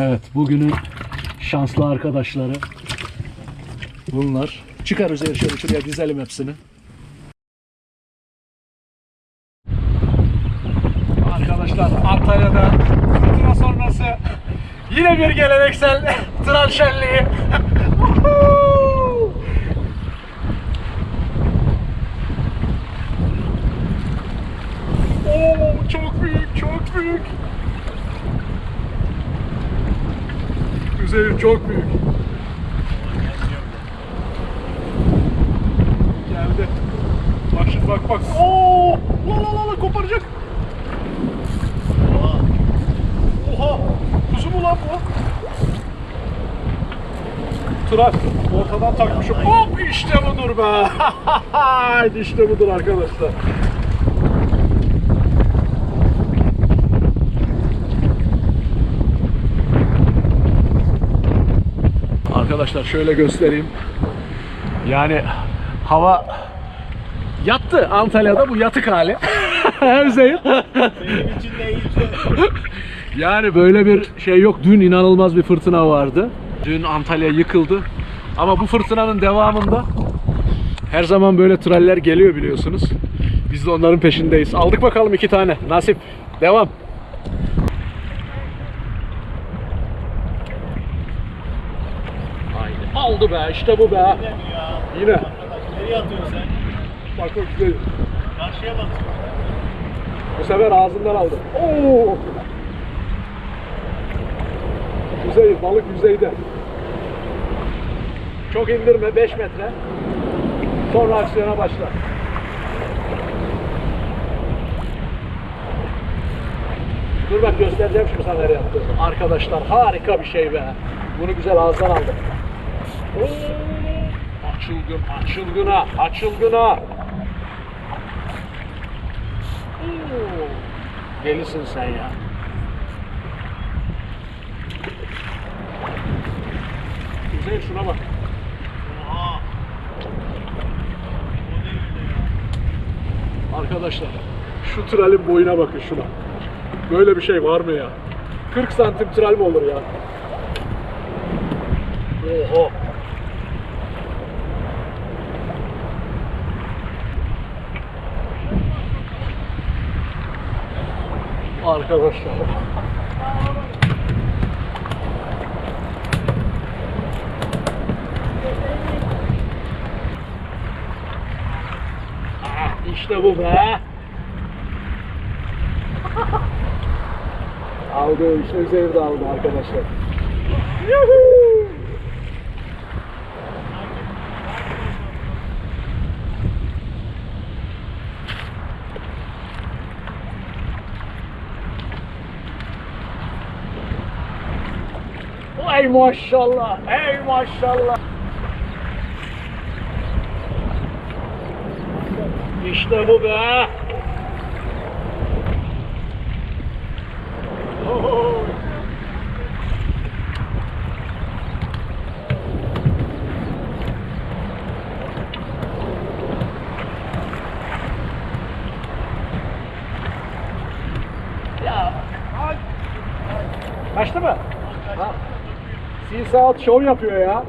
Evet bugünün şanslı arkadaşları bunlar. Çıkar üzeri şöyle şuraya dizelim hepsini. Arkadaşlar Antalya'da fırtına sonrası yine bir geleneksel tral şenliği. Oo, çok büyük, çok büyük. Üzeri çok büyük. Geldi. Bak şimdi bak bak. Oo! La la la la koparacak. Oha! Kuzu mu lan bu? Tural ortadan takmışım. Hop işte budur be. işte budur arkadaşlar. Arkadaşlar şöyle göstereyim. Yani hava yattı Antalya'da bu yatık hali. Üzeyir. Benim. Yani böyle bir şey yok. Dün inanılmaz bir fırtına vardı. Dün Antalya yıkıldı. Ama bu fırtınanın devamında her zaman böyle traller geliyor biliyorsunuz. Biz de onların peşindeyiz. Aldık bakalım iki tane. Nasip. Devam. Aldı be. işte bu be. Ya. Yine. Nereye atıyorsun sen? Bak bak. Karşıya bak. Bu sefer ağzından aldı. Oo! Yüzey, balık yüzeyde. Çok indirme 5 metre. Sonra aksiyona başla. Dur bak göstereceğim şimdi sana nereye yaptığımı. Arkadaşlar harika bir şey be. Bunu güzel ağızdan aldım. Açılgın, açılgına, açılgına. Delisin sen ya. Güzel şuna bak. Arkadaşlar şu tralin boyuna bakın şuna. Böyle bir şey var mı ya? 40 santim tral mi olur ya? Oho. Arkadaşlar. Ah, işte bu be. aldı, işte de aldı arkadaşlar. Yuhuu! Ey maşallah, ey maşallah. İşte bu be. Ya. Kaçtı mı? Ha. Sea Salt şov yapıyor ya.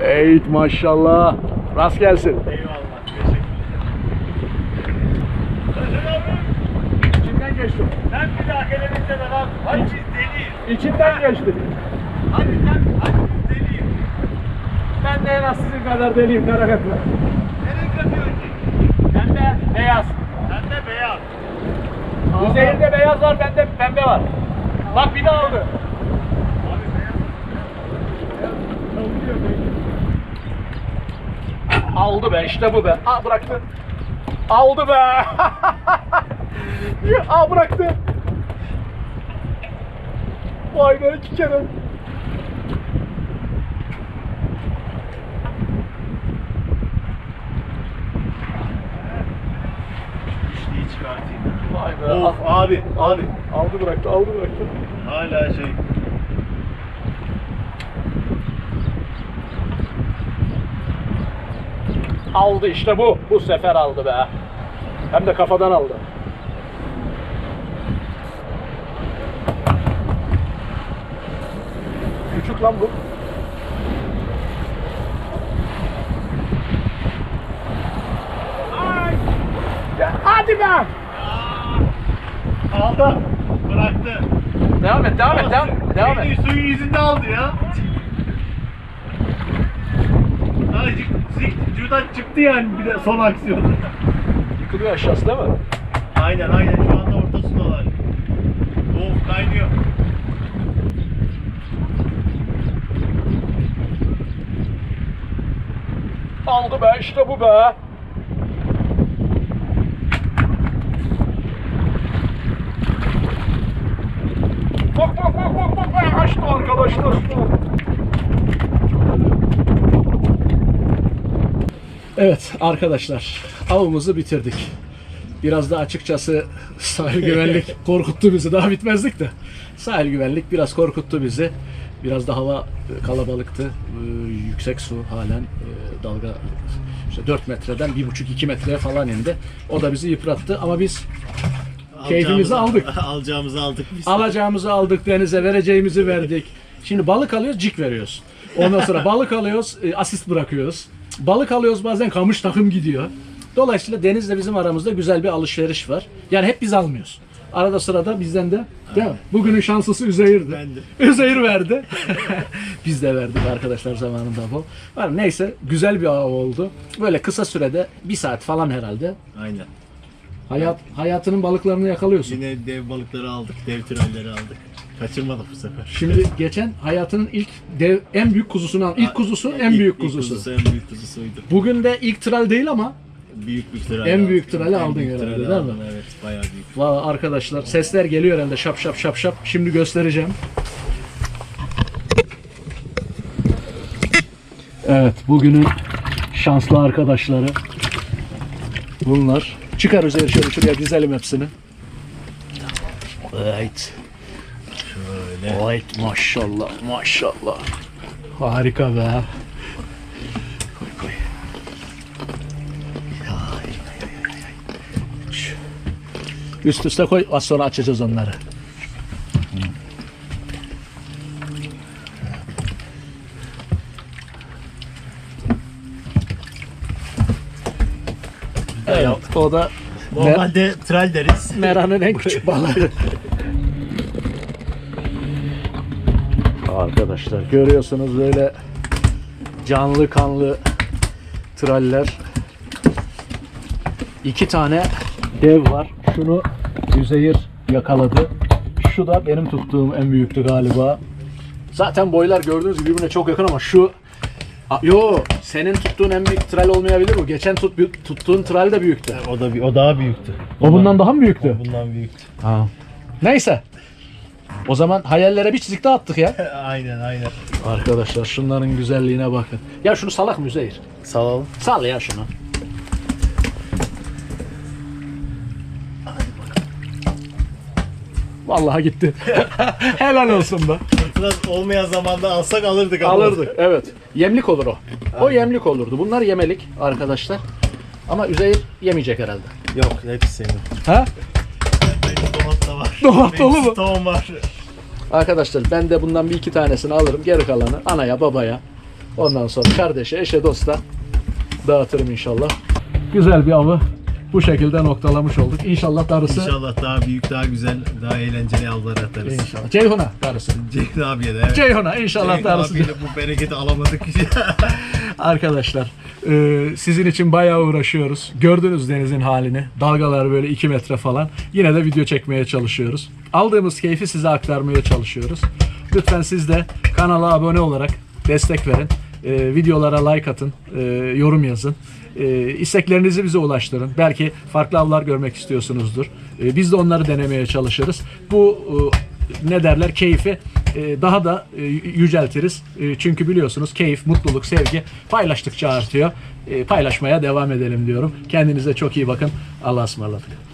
Ey maşallah. Rast gelsin. Eyvallah. Teşekkür ederim. İçinden geçti. Sen bir daha de lan. Hadi biz deliyiz. İçinden geçti. Hadi sen, hadi. Ben de en az sizin kadar deliyim etme. Nereye kaçıyorsun? Ben de beyaz. Sen de beyaz. Üzerinde beyaz var, bende pembe var. Bak bir de aldı. Abi beyaz. Aldı be, işte bu be. Aa bıraktı. Aldı be. Aa bıraktı. Vay be iki kere. Vay be. Of abi, abi. Aldı bıraktı, aldı bıraktı. Hala şey. Aldı işte bu. Bu sefer aldı be. Hem de kafadan aldı. Küçük lan bu. Ay. Hadi be! Aldı. Bıraktı. Devam et, devam et, devam, devam et. Suyun yüzünde aldı ya. Azıcık şuradan çıktı yani bir de son aksiyonu. Yıkılıyor aşağısı değil mi? aynen aynen şu anda ortasındalar. Of kaynıyor. Aldı be, işte bu be. Bak bak bak bak bak be, açtı arkadaşlar. Evet arkadaşlar avımızı bitirdik. Biraz da açıkçası sahil güvenlik korkuttu bizi. Daha bitmezdik de. Sahil güvenlik biraz korkuttu bizi. Biraz da hava kalabalıktı. Ee, Yüksek su halen e, dalga işte 4 metreden 1,5-2 metreye falan indi. O da bizi yıprattı ama biz Keyfimizi aldık. Alacağımızı aldık biz. alacağımızı aldık denize, vereceğimizi verdik. Şimdi balık alıyoruz, cik veriyoruz. Ondan sonra balık alıyoruz, e, asist bırakıyoruz. Balık alıyoruz bazen kamış takım gidiyor. Dolayısıyla denizle bizim aramızda güzel bir alışveriş var. Yani hep biz almıyoruz. Arada sırada bizden de değil mi? Bugünün şanslısı Üzeyir'di. Üzeyir verdi. biz de verdik arkadaşlar zamanında bu. Var, neyse güzel bir av oldu. Böyle kısa sürede bir saat falan herhalde. Aynen. Hayat hayatının balıklarını yakalıyorsun. Yine dev balıkları aldık, dev tralleri aldık. Kaçırmadık bu sefer. Şimdi geçen hayatının ilk dev en büyük kuzusunu al. İlk kuzusu en İlk- büyük ilk kuzusu. en büyük kuzusuydu. Bugün de ilk tral değil ama Büyük bir tral. En büyük trali En aldın büyük herhalde, değil mi? Evet, bayağı büyük. Valla arkadaşlar sesler geliyor herhalde şap şap şap şap. Şimdi göstereceğim. Evet bugünün şanslı arkadaşları bunlar. Çıkar üzeri şöyle şuraya dizelim hepsini. Evet. Şöyle. Evet maşallah maşallah. Harika be. Koy koy. Ay, ay, ay, ay. Şş. Üst üste koy az sonra açacağız onları. Evet, o da Normalde tral deriz. Mera'nın en küçük balığı. Arkadaşlar görüyorsunuz böyle canlı kanlı traller. İki tane dev var. Şunu Üzeyir yakaladı. Şu da benim tuttuğum en büyüktü galiba. Zaten boylar gördüğünüz gibi birbirine çok yakın ama şu A- Yo, senin tuttuğun en büyük tral olmayabilir bu. Geçen tut, tuttuğun tral de büyüktü. O da o daha büyüktü. O bundan daha mı büyüktü? Bundan büyüktü. Neyse. O zaman hayallere bir çizik daha attık ya. aynen aynen. Arkadaşlar şunların güzelliğine bakın. Ya şunu salak Müzeyir. Salalım. Sal ya şunu. Vallahi gitti. Helal olsun be. Fırtına olmayan zamanda alsak alırdık ama. Alırdık. Evet. Yemlik olur o. O yemlik olurdu. Bunlar yemelik arkadaşlar. Ama Üzeyir yemeyecek herhalde. Yok hepsi senin. Ha? Dolap dolu mu? stoğum var. Arkadaşlar ben de bundan bir iki tanesini alırım. Geri kalanı anaya babaya. Ondan sonra kardeşe, eşe, dosta dağıtırım inşallah. Güzel bir avı bu şekilde noktalamış olduk. İnşallah darısı. İnşallah daha büyük, daha güzel, daha eğlenceli avlar atarız. İnşallah. Ceyhun'a darısı. Ceyhun abiye de evet. Ceyhun'a inşallah Ceyhun darısı. abiyle bu bereketi alamadık. Arkadaşlar e, sizin için bayağı uğraşıyoruz. Gördünüz denizin halini. Dalgalar böyle 2 metre falan. Yine de video çekmeye çalışıyoruz. Aldığımız keyfi size aktarmaya çalışıyoruz. Lütfen siz de kanala abone olarak destek verin. E, videolara like atın. e, yorum yazın. E, isteklerinizi bize ulaştırın. Belki farklı avlar görmek istiyorsunuzdur. E, biz de onları denemeye çalışırız. Bu e, ne derler keyfi daha da e, yüceltiriz. E, Çünkü biliyorsunuz keyif, mutluluk, sevgi paylaştıkça artıyor. E, Paylaşmaya devam edelim diyorum. Kendinize çok iyi bakın. Allah'a ısmarladık.